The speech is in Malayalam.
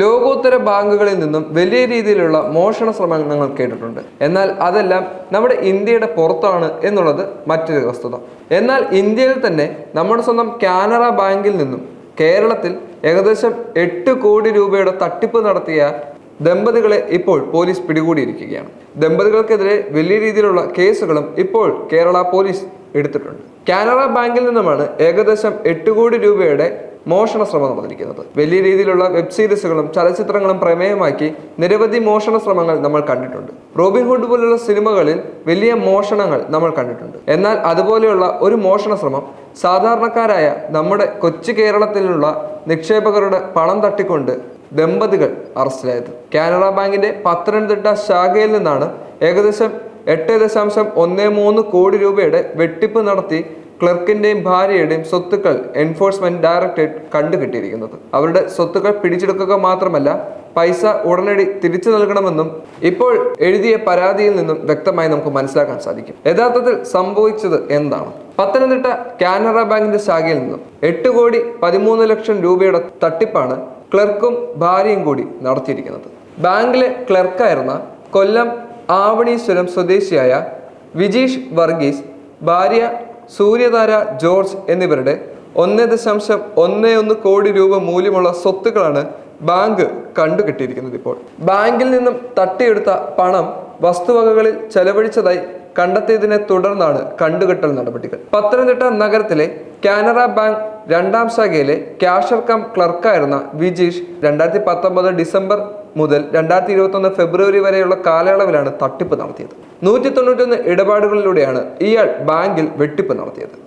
ലോകോത്തര ബാങ്കുകളിൽ നിന്നും വലിയ രീതിയിലുള്ള മോഷണ ശ്രമങ്ങൾ കേട്ടിട്ടുണ്ട്. എന്നാൽ അതെല്ലാം നമ്മുടെ ഇന്ത്യയുടെ പുറത്താണ് എന്നുള്ളത് മറ്റൊരു വസ്തുത. എന്നാൽ ഇന്ത്യയിൽ തന്നെ നമ്മുടെ സ്വന്തം കാനറ ബാങ്കിൽ നിന്നും കേരളത്തിൽ ഏകദേശം എട്ട് കോടി രൂപയുടെ തട്ടിപ്പ് നടത്തിയ ദമ്പതികളെ ഇപ്പോൾ പോലീസ് പിടികൂടിയിരിക്കുകയാണ്. ദമ്പതികൾക്കെതിരെ വലിയ രീതിയിലുള്ള കേസുകളും ഇപ്പോൾ കേരള പോലീസ് എടുത്തിട്ടുണ്ട്. കാനറ ബാങ്കിൽ നിന്നുമാണ് ഏകദേശം എട്ട് കോടി രൂപയുടെ മോഷണ ശ്രമം നടന്നിരിക്കുന്നത്. വലിയ രീതിയിലുള്ള വെബ് സീരീസുകളും ചലച്ചിത്രങ്ങളും പ്രമേയമാക്കി നിരവധി മോഷണ ശ്രമങ്ങൾ നമ്മൾ കണ്ടിട്ടുണ്ട്. റോബിൻഹുഡ് പോലുള്ള സിനിമകളിൽ വലിയ മോഷണങ്ങൾ നമ്മൾ കണ്ടിട്ടുണ്ട്. എന്നാൽ അതുപോലെയുള്ള ഒരു മോഷണ ശ്രമം സാധാരണക്കാരായ നമ്മുടെ കൊച്ചു കേരളത്തിലുള്ള നിക്ഷേപകരുടെ പണം തട്ടിക്കൊണ്ട് ദമ്പതികൾ അറസ്റ്റിലായത്. കാനറ ബാങ്കിന്റെ പത്തനംതിട്ട ശാഖയിൽ നിന്നാണ് ഏകദേശം എട്ട് ദശാംശം ഒന്ന് മൂന്ന് കോടി രൂപയുടെ വെട്ടിപ്പ് നടത്തി ക്ലർക്കിന്റെയും ഭാര്യയുടെയും സ്വത്തുക്കൾ എൻഫോഴ്സ്മെന്റ് ഡയറക്ടറേറ്റ് കണ്ടുകിട്ടിയിരിക്കുന്നത്. അവരുടെ സ്വത്തുക്കൾ പിടിച്ചെടുക്കുക മാത്രമല്ല പൈസ ഉടനടി തിരിച്ചു നൽകണമെന്നും ഇപ്പോൾ എഴുതിയ പരാതിയിൽ നിന്നും വ്യക്തമായി നമുക്ക് മനസ്സിലാക്കാൻ സാധിക്കും. യഥാർത്ഥത്തിൽ സംഭവിച്ചത് എന്താണ്? പത്തനംതിട്ട കാനറ ബാങ്കിന്റെ ശാഖയിൽ നിന്നും എട്ട് കോടി പതിമൂന്ന് ലക്ഷം രൂപയുടെ തട്ടിപ്പാണ് ക്ലർക്കും ഭാര്യയും കൂടി നടത്തിയിരിക്കുന്നത്. ബാങ്കിലെ ക്ലർക്കായിരുന്ന കൊല്ലം ആവണീശ്വരം സ്വദേശിയായ വിജീഷ് വർഗീസ് ഭാര്യ സൂര്യതാര ജോർജ് എന്നിവരുടെ ഒന്ന് ദശാംശം ഒന്ന് ഒന്ന് കോടി രൂപ മൂല്യമുള്ള സ്വത്തുക്കളാണ് ബാങ്ക് കണ്ടുകിട്ടിയിരിക്കുന്നത് ഇപ്പോൾ. ബാങ്കിൽ നിന്നും തട്ടിയെടുത്ത പണം വസ്തുവകകളിൽ ചെലവഴിച്ചതായി കണ്ടെത്തിയതിനെ തുടർന്നാണ് കണ്ടുകെട്ടൽ നടപടികൾ. പത്തനംതിട്ട നഗരത്തിലെ കാനറ ബാങ്ക് രണ്ടാം ശാഖയിലെ ക്യാഷർ കം ക്ലർക്കായിരുന്ന വിജീഷ് രണ്ടായിരത്തി പത്തൊമ്പത് ഡിസംബർ മുതൽ രണ്ടായിരത്തി ഇരുപത്തൊന്ന് ഫെബ്രുവരി വരെയുള്ള കാലയളവിലാണ് തട്ടിപ്പ് നടത്തിയത്. നൂറ്റി തൊണ്ണൂറ്റൊന്ന് ഇടപാടുകളിലൂടെയാണ് ഇയാൾ ബാങ്കിൽ വെട്ടിപ്പ് നടത്തിയത്.